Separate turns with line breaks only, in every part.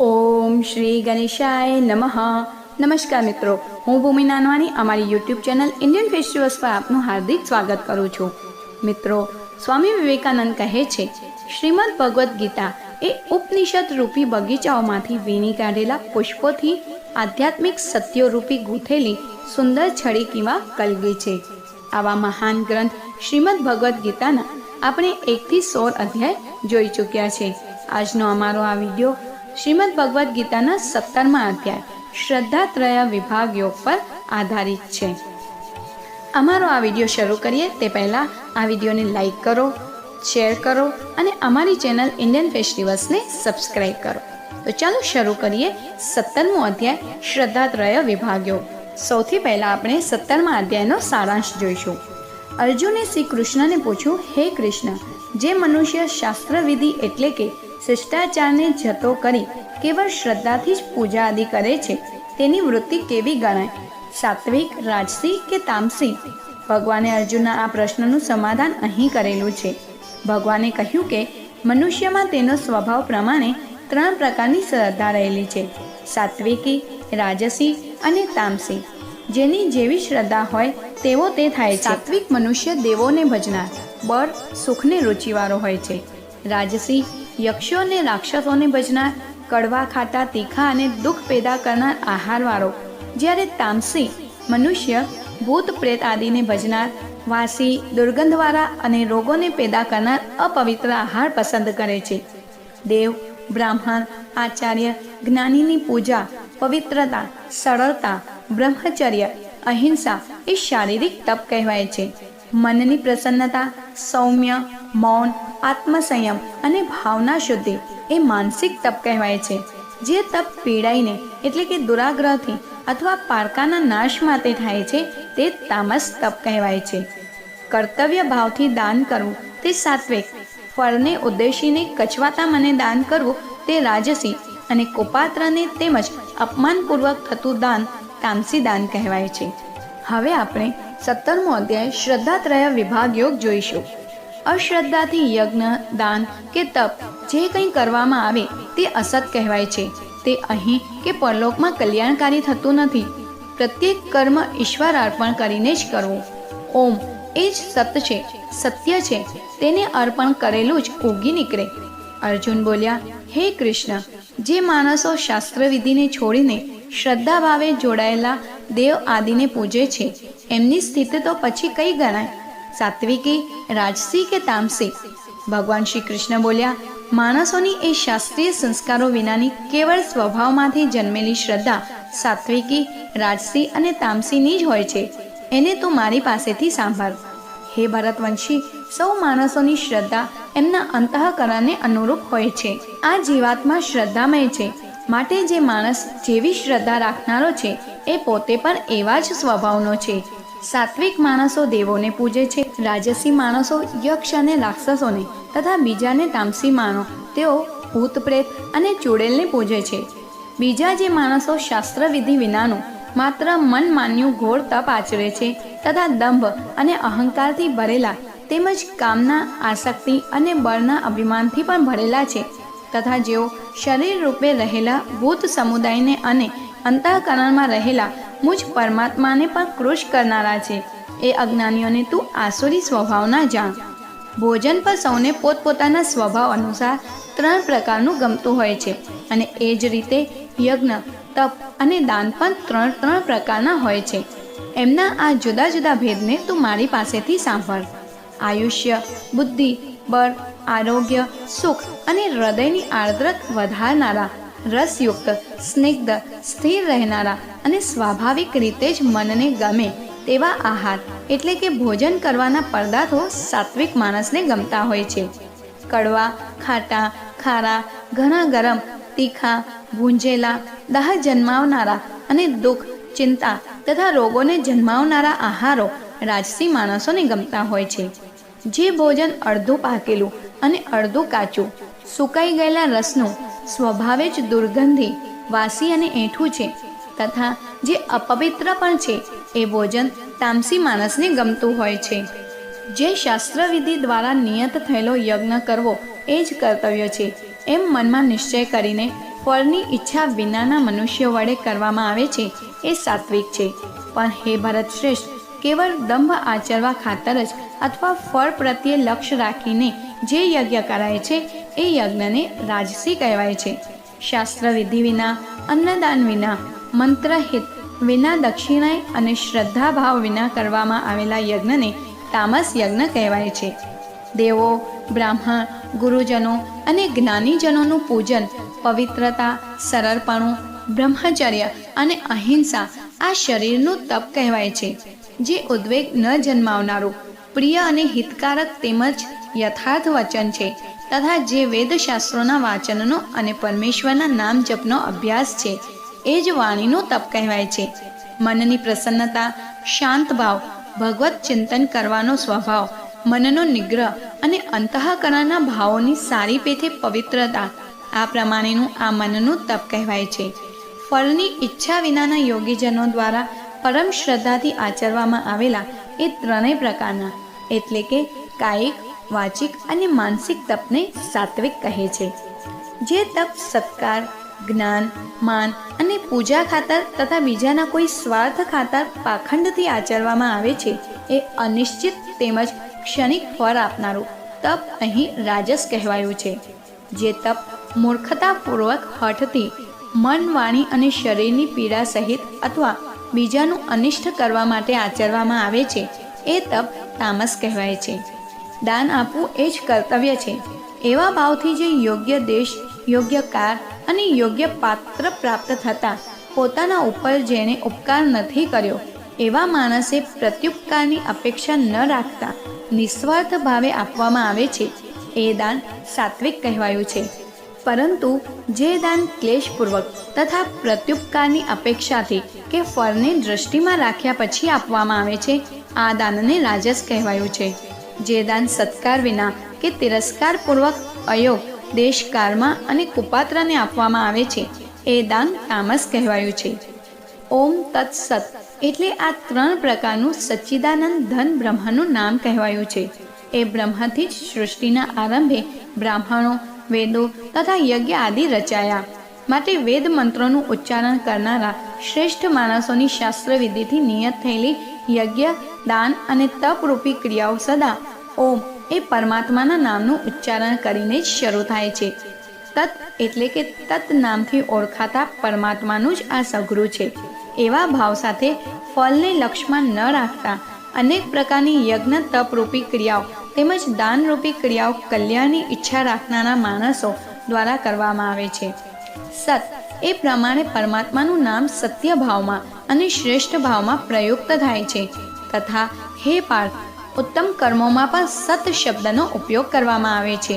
ઓમ શ્રી ગણેશાય નમઃ. નમસ્કાર મિત્રો, હું ભૂમિ નાનવાની અમારી યુટ્યુબ ચેનલ ઇન્ડિયન ફેસ્ટિવલ્સ પર આપનું હાર્દિક સ્વાગત કરું છું. મિત્રો, સ્વામી વિવેકાનંદ કહે છે, શ્રીમદ ભગવદ્ ગીતા એ ઉપનિષદ રૂપી બગીચાઓમાંથી વીણી કાઢેલા પુષ્પોથી આધ્યાત્મિક સત્યો રૂપી ગૂંથેલી સુંદર છડી કિંવા કલગી છે. આવા મહાન ગ્રંથ શ્રીમદ ભગવદ્ ગીતાના આપણે એકથી સોળ અધ્યાય જોઈ ચૂક્યા છે. આજનો અમારો આ વીડિયો શ્રીમદ ભગવદ્ ગીતાના સત્તરમા અધ્યાય, શ્રદ્ધાત્રય વિભાગ યોગ પર આધારિત છે. અમારો આ વીડિયો શરૂ કરીએ તે પહેલાં આ વિડીયોને લાઈક કરો, શેર કરો અને અમારી ચેનલ ઇન્ડિયન ફેસ્ટિવલ્સને સબસ્ક્રાઈબ કરો. તો ચાલો શરૂ કરીએ સત્તરમો અધ્યાય, શ્રદ્ધાત્રય વિભાગ યોગ સૌથી પહેલાં આપણે સત્તરમા અધ્યાયનો સારાંશ જોઈશું. અર્જુને શ્રી કૃષ્ણને પૂછ્યું, હે કૃષ્ણ, જે મનુષ્ય શાસ્ત્રવિધિ એટલે કે શિષ્ટાચારને જતો કરી કેવળ શ્રદ્ધાથી જ પૂજા આદિ કરે છે. તેની વૃત્તિ કેવી ગણાય? સાત્વિક, રાજસી કે તામસી? ભગવાને અર્જુનના આ પ્રશ્નનું સમાધાન અહીં કરેલું છે. ભગવાને કહ્યું કે, મનુષ્યમાં તેનો સ્વભાવ પ્રમાણે ત્રણ પ્રકારની શ્રદ્ધા રહેલી છે. સાત્વિકી, રાજસી અને તામસી. જેની જેવી શ્રદ્ધા હોય, તેવો તે થાય છે. સાત્વિક મનુષ્ય દેવોને ભજનાર. બળ, સુખને રુચિવાળો હોય છે. રાજસી યક્ષો અને રાક્ષસોને ભજનાર કડવા ખાતા તીખા અને દુઃખ પેદા કરનાર આહારવાળો. જ્યારે તામસી, મનુષ્ય, ભૂત પ્રેત આદિને ભજનાર વાસી, દુર્ગંધવાળા અને રોગોને પેદા કરનાર અપવિત્ર આહાર પસંદ કરે છે. દેવ, બ્રાહ્મણ, આચાર્ય, જ્ઞાનીની પૂજા, પવિત્રતા, સરળતા, બ્રહ્મચર્ય, અહિંસા એ શારીરિક તપ કહેવાય છે. મનની પ્રસન્નતા, સૌમ્ય મૌન, આત્મસંયમ અને ભાવના શુદ્ધિ એ માનસિક તપ કહેવાય છે. જે તપ પીડાઈને એટલે કે દુરાગ્રહથી અથવા પારકાના નાશ માટે થાય છે, તે તામસ તપ કહેવાય છે. કર્તવ્ય ભાવથી દાન કરવું તે સાત્વિક. ફળને ઉદ્દેશીને કચવાતા મને દાન કરવું તે રાજસી અને કુપાત્રને તેમજ અપમાનપૂર્વક થતું દાન તામસી દાન કહેવાય છે. હવે આપણે સત્તરમો અધ્યાય શ્રદ્ધાત્રય વિભાગ યોગ જોઈશું. અશ્રદ્ધાથી યજ્ઞ, દાન કે તપ જે કંઈ કરવામાં આવે તે અસત કહેવાય છે. તે અહીં કે પરલોકમાં કલ્યાણકારી થતું નથી. પ્રત્યેક કર્મ ઈશ્વર અર્પણ કરીને જ કરવું. ઓમ, એ જ સત છે, સત્ય છે, તેને અર્પણ કરેલું જ ઉગી નીકળે. અર્જુન બોલ્યા, હે કૃષ્ણ, જે માણસો શાસ્ત્રવિધિને છોડીને શ્રદ્ધા ભાવે જોડાયેલા દેવ આદિને પૂજે છે, એમની સ્થિતિ તો પછી કઈ ગણાય? સાત્વિકી, રાજસી કે તામસી? ભગવાન શ્રી કૃષ્ણ બોલ્યા, માણસોની એ શાસ્ત્રીય સંસ્કારો વિનાની કેવળ સ્વભાવમાંથી જન્મેલી શ્રદ્ધા સાત્વિકી, રાજસી અને તામસીની જ હોય છે. એને તું મારી પાસેથી સાંભળ. હે ભરતવંશી, સૌ માણસોની શ્રદ્ધા એમના અંતઃકરણને અનુરૂપ હોય છે. આ જીવાત્મા શ્રદ્ધામય છે. માટે જે માણસ જેવી શ્રદ્ધા રાખનારો છે, એ પોતે પણ એવા જ સ્વભાવનો છે. સાત્વિક માણસો દેવોને પૂજે છે. રાજસી માણસો યક્ષ અને રાક્ષસોને તથા બીજાને તામસી માનો તેઓ ભૂત પ્રેત અને ચૂડેલને પૂજે છે. બીજા જે માણસો શાસ્ત્રવિધિ વિનાનું માત્ર મન માન્યું ઘોર તપ આચરે છે તથા દંભ અને અહંકારથી ભરેલા તેમજ કામના, આસક્તિ અને બળના અભિમાનથી પણ ભરેલા છે તથા જેઓ શરીર રૂપે રહેલા ભૂત સમુદાયને અને અંતઃકરણમાં રહેલા મુજ પરમાત્માને પણ કૃશ કરનારા છે. એ અજ્ઞાનીઓને તું આસુરી સ્વભાવના જાણ. ભોજન પર સૌને પોતપોતાના સ્વભાવ અનુસાર ત્રણ પ્રકારનું ગમતું હોય છે અને એ જ રીતે યજ્ઞ, તપ અને દાન પણ ત્રણ ત્રણ પ્રકારના હોય છે. એમના આ જુદા જુદા ભેદને તું મારી પાસેથી સાંભળ. આયુષ્ય, બુદ્ધિ, બળ, આરોગ્ય, સુખ અને હૃદયની આર્દ્રત વધારનારા, રસયુક્ત, સ્નિગ્ધ, સ્થિર રહેનારા અને સ્વાભાવિક રીતે જ મનને ગમે તેવા આહાર એટલે કે ભોજન કરવાના પદાર્થો સાત્વિક માણસને ગમતા હોય છે. કડવા, ખાટા, ખારા, ઘણા ગરમ, તીખા ભૂંજેલા દાહ જન્માવનારા અને દુઃખ, ચિંતા તથા રોગોને જન્માવનારા આહારો રાજસી માણસોને ગમતા હોય છે. જે ભોજન અડધું પાકેલું અને અડધું કાચું, સુકાઈ ગયેલા રસનું સ્વભાવે જ દુર્ગંધી, વાસી અને એઠું છે તથા જે અપવિત્ર પણ છે એ ભોજન તામસી માણસને ગમતું હોય છે. જે શાસ્ત્રવિધિ દ્વારા નિયત થયેલો યજ્ઞ કરવો એ જ કર્તવ્ય છે. એમ મનમાં નિશ્ચય કરીને ફળની ઈચ્છા વિનાના મનુષ્યો વડે કરવામાં આવે છે એ સાત્વિક છે. પણ હે ભરત શ્રેષ્ઠ, કેવળ દંભ આચરવા ખાતર જ અથવા ફળ પ્રત્યે લક્ષ્ય રાખીને જે યજ્ઞ કરાય છે એ યજ્ઞને રાજસી કહેવાય છે. શાસ્ત્ર વિધિ વિના, અન્નદાન વિના મંત્રહિત વિના દક્ષિણાય અને શ્રદ્ધાભાવ વિના કરવામાં આવેલા યજ્ઞને તામસ યજ્ઞ કહેવાય છે. દેવો, બ્રાહ્મણ, ગુરુજનો અને જ્ઞાનીજનોનું પૂજન, પવિત્રતા, સરળપણું, બ્રહ્મચર્ય અને અહિંસા આ શરીરનું તપ કહેવાય છે, જે ઉદ્વેગ ન જન્માવનારું, પ્રિય અને હિતકારક તેમજ યથાર્થ વચન છે તથા જે વેદશાસ્ત્રોના વાચનનો અને પરમેશ્વરના નામ જપનો અભ્યાસ છે. એ જ વાણીનું તપ કહેવાય છે. મનની પ્રસન્નતા, શાંત ભાવ, ભગવત ચિંતન કરવાનો સ્વભાવ, મનનો નિગ્રહ અને અંતઃકરણના ભાવોની સારી પેથે પવિત્રતા, આ પ્રમાણેનું આ મનનું તપ કહેવાય છે. ફળની ઈચ્છા વિનાના યોગીજનો દ્વારા પરમ શ્રદ્ધાથી આચરવામાં આવેલા એ ત્રણેય પ્રકારના, એટલે કે કાયિક, વાચિક અને માનસિક તપને સાત્વિક કહે છે. જે તપ સત્કાર જ્ઞાન, માન અને પૂજા ખાતર તથા બીજાના કોઈ સ્વાર્થ ખાતર પાખંડથી આચરવામાં આવે છે, એ અનિશ્ચિત તેમજ ક્ષણિક ફળ આપનારું તપ અહીં રાજસ કહેવાયું છે. જે તપ મૂર્ખતાપૂર્વક હઠથી મન, વાણી અને શરીરની પીડા સહિત અથવા બીજાનું અનિષ્ટ કરવા માટે આચરવામાં આવે છે, એ તપ તામસ કહેવાય છે. દાન આપવું એ જ કર્તવ્ય છે. એવા ભાવથી જે યોગ્ય દેશ, યોગ્ય કાર અને યોગ્ય પાત્ર પ્રાપ્ત થતાં પોતાના ઉપર જેણે ઉપકાર નથી કર્યો, એવા માણસે પ્રત્યુપકારની અપેક્ષા ન રાખતા નિસ્વાર્થ ભાવે આપવામાં આવે છે. એ દાન સાત્વિક કહેવાયું છે. પરંતુ જે દાન ક્લેશપૂર્વક તથા પ્રત્યુપકારની અપેક્ષાથી કે ફળને દૃષ્ટિમાં રાખ્યા પછી આપવામાં આવે છે, આ દાનને રાજસ કહેવાયું છે. જે દાન સત્કાર વિના કે તિરસ્કારપૂર્વક અયોગ દેશકાળમાં અને કુપાત્રને આપવામાં આવે છે. એ દાન તામસ કહેવાયું છે. ઓમ તત્સત એટલે આ ત્રણ પ્રકારનું સચ્ચિદાનંદ ધન બ્રહ્મનું નામ કહેવાયું છે. એ બ્રહ્મથી જ સૃષ્ટિના આરંભે બ્રાહ્મણો, વેદો તથા યજ્ઞ આદિ રચાયા. માટે વેદ મંત્રોનું ઉચ્ચારણ કરનારા શ્રેષ્ઠ માણસોની શાસ્ત્રવિધિથી નિયત થયેલી યજ્ઞ, દાન અને તપરૂપી ક્રિયાઓ સદા ઓમ એ પરમાત્માના નામનું ઉચ્ચારણ કરીને જ શરૂ થાય છે. તત એટલે કે તત નામથી ઓળખાતા પરમાત્માનું જ આ સઘરું છે. એવા ભાવ સાથે ફળને લક્ષ્યમાં ન રાખતા અનેક પ્રકારની યજ્ઞ, તપરૂપી ક્રિયાઓ તેમજ દાનરૂપી ક્રિયાઓ કલ્યાણની ઈચ્છા રાખનારા માણસો દ્વારા કરવામાં આવે છે. સત એ પ્રમાણે પરમાત્માનું નામ સત્ય ભાવમાં અને શ્રેષ્ઠ ભાવમાં પ્રયુક્ત થાય છે. તથા હે પાર્થ ઉત્તમ કર્મોમાં પણ સત શબ્દનો ઉપયોગ કરવામાં આવે છે.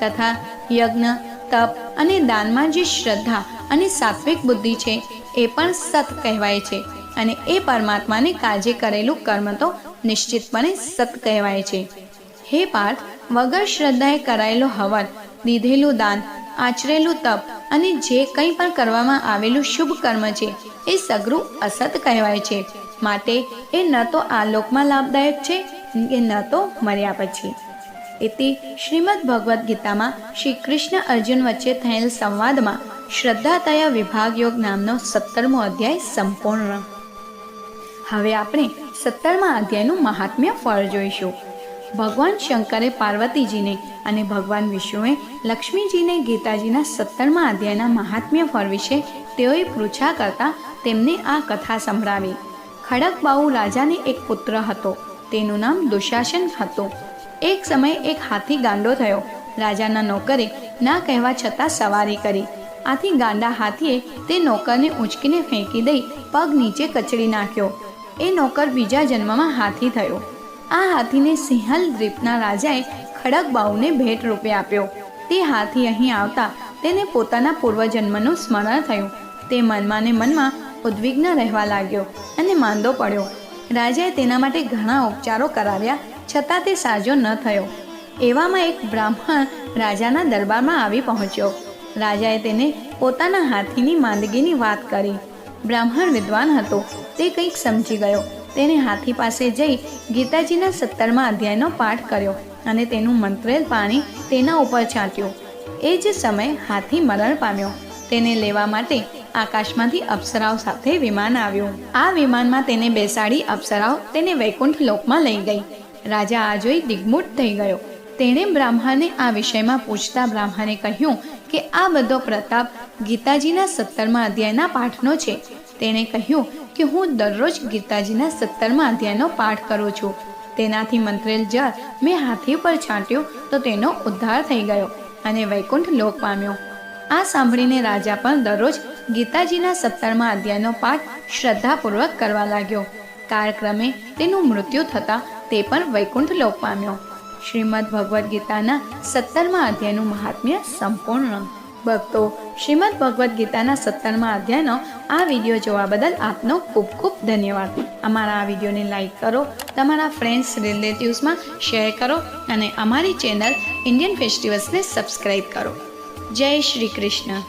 તથા યજ્ઞ, તપ અને દાનમાં જે શ્રદ્ધા અને સાત્વિક બુદ્ધિ છે, એ પણ સત કહેવાય છે અને એ પરમાત્માને કાજે કરેલું કર્મ તો નિશ્ચિતપણે સત કહેવાય છે. હે પાર્થ, વગર શ્રદ્ધાએ કરાયેલો હવન, દીધેલું દાન, આચરેલું તપ અને જે કંઈ પણ કરવામાં આવેલું શુભ કર્મ છે, એ સગરું અસત કહેવાય છે. માટે એ ન તો આ લોકમાં લાભદાયક છે કે ન તો મર્યા પછી. એથી શ્રીમદ ભગવદ્ ગીતામાં શ્રી કૃષ્ણ અર્જુન વચ્ચે થયેલ સંવાદમાં શ્રદ્ધાતયા વિભાગ યોગ નામનો સત્તરમો અધ્યાય સંપૂર્ણ. હવે આપણે સત્તરમા અધ્યાયનું મહાત્મ્ય ફળ જોઈશું. ભગવાન શંકરે પાર્વતીજીને અને ભગવાન વિષ્ણુએ લક્ષ્મીજીને ગીતાજીના સત્તરમા અધ્યાયના મહાત્મ્ય ફળ વિશે તેઓએ પૃચ્છા કરતા તેમને આ કથા સંભળાવી. ખડકબાઉ રાજાને એક પુત્ર હતો. તેનું નામ દુશાસન હતું. એક સમયે એક હાથી ગાંડો થયો. રાજાના નોકરે ના કહેવા છતાં સવારી કરી. આથી ગાંડા હાથીએ તે નોકરને ઉંચકીને ફેંકી દઈ પગ નીચે કચડી નાખ્યો. એ નોકર બીજા જન્મમાં હાથી થયો. આ હાથીને સિંહલ દ્વીપના રાજાએ ખડકબાઉને ભેટ રૂપે આપ્યો. તે હાથી અહીં આવતા તેને પોતાના પૂર્વજન્મનું સ્મરણ થયું. તે મનમાં ને મનમાં ઉદ્વિગ્ન રહેવા લાગ્યો અને માંદો પડ્યો. રાજાએ તેના માટે ઘણા ઉપચારો કરાવ્યા, છતાં તે સાજો ન થયો. એવામાં એક બ્રાહ્મણ રાજાના દરબારમાં આવી પહોંચ્યો. રાજાએ તેને પોતાના હાથીની માંદગીની વાત કરી. બ્રાહ્મણ વિદ્વાન હતો. તે કંઈક સમજી ગયો. તેને હાથી પાસે જઈ ગીતાજીના સત્તરમા અધ્યાયનો પાઠ કર્યો અને તેનું મંત્રેલ પાણી તેના ઉપર છાંટ્યું. એ જ સમયે હાથી મરણ પામ્યો. તેને લેવા માટે આકાશમાંથી અપ્સરાઓ સાથે વિમાન આવ્યું. આ વિમાનમાં તેને બેસાડી અપ્સરાઓ તેને વૈકુંઠ લોકમાં લઈ ગઈ. રાજા આ જોઈ દિગ્મૂઢ થઈ ગયો. તેણે બ્રાહ્મણને આ વિષયમાં પૂછતા બ્રાહ્મણે કહ્યું કે આ બધો પ્રતાપ ગીતાજીના સત્તરમા અધ્યાયના પાઠનો છે. તેણે કહ્યું કે હું દરરોજ ગીતાજીના સત્તરમા અધ્યાયનો પાઠ કરું છું. તેનાથી મંત્રેલ જળ મેં હાથી પર છાંટ્યું તો તેનો ઉદ્ધાર થઈ ગયો અને વૈકુંઠ લોક પામ્યો. આ સાંભળીને રાજા પણ દરરોજ ગીતાજીના સત્તરમાં અધ્યાયનો પાઠ શ્રદ્ધાપૂર્વક કરવા લાગ્યો. કાળક્રમે તેનું મૃત્યુ થતાં તે પણ વૈકુંઠ લોક પામ્યો. શ્રીમદ ભગવદ્ ગીતાના સત્તરમાં અધ્યાયનું મહાત્મ્ય સંપૂર્ણ. ભક્તો, શ્રીમદ ભગવદ્ ગીતાના સત્તરમાં અધ્યાયનો આ વીડિયો જોવા બદલ આપનો ખૂબ ખૂબ ધન્યવાદ. અમારા આ વિડીયોને લાઈક કરો, તમારા ફ્રેન્ડ્સ, રિલેટિવ્સમાં શેર કરો અને અમારી ચેનલ ઇન્ડિયન ફેસ્ટિવલ્સને સબસ્ક્રાઈબ કરો. જય શ્રી કૃષ્ણ.